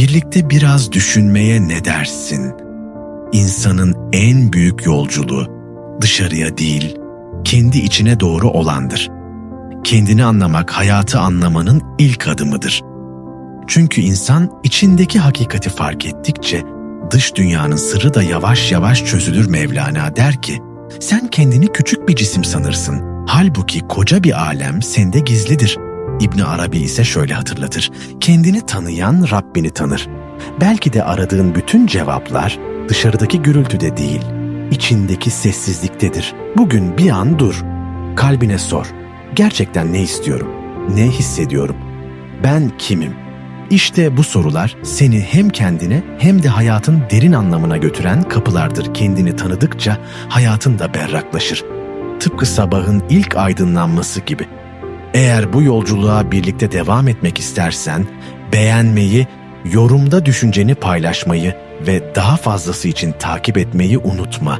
Birlikte biraz düşünmeye ne dersin? İnsanın en büyük yolculuğu dışarıya değil, kendi içine doğru olandır. Kendini anlamak hayatı anlamanın ilk adımıdır. Çünkü insan içindeki hakikati fark ettikçe dış dünyanın sırrı da yavaş yavaş çözülür Mevlana der ki, sen kendini küçük bir cisim sanırsın. Halbuki koca bir alem sende gizlidir. İbni Arabi ise şöyle hatırlatır. Kendini tanıyan Rabbini tanır. Belki de aradığın bütün cevaplar dışarıdaki gürültüde değil, içindeki sessizliktedir. Bugün bir an dur. Kalbine sor. Gerçekten ne istiyorum? Ne hissediyorum? Ben kimim? İşte bu sorular seni hem kendine hem de hayatın derin anlamına götüren kapılardır. Kendini tanıdıkça hayatın da berraklaşır. Tıpkı sabahın ilk aydınlanması gibi. Eğer bu yolculuğa birlikte devam etmek istersen, beğenmeyi, yorumda düşünceni paylaşmayı ve daha fazlası için takip etmeyi unutma.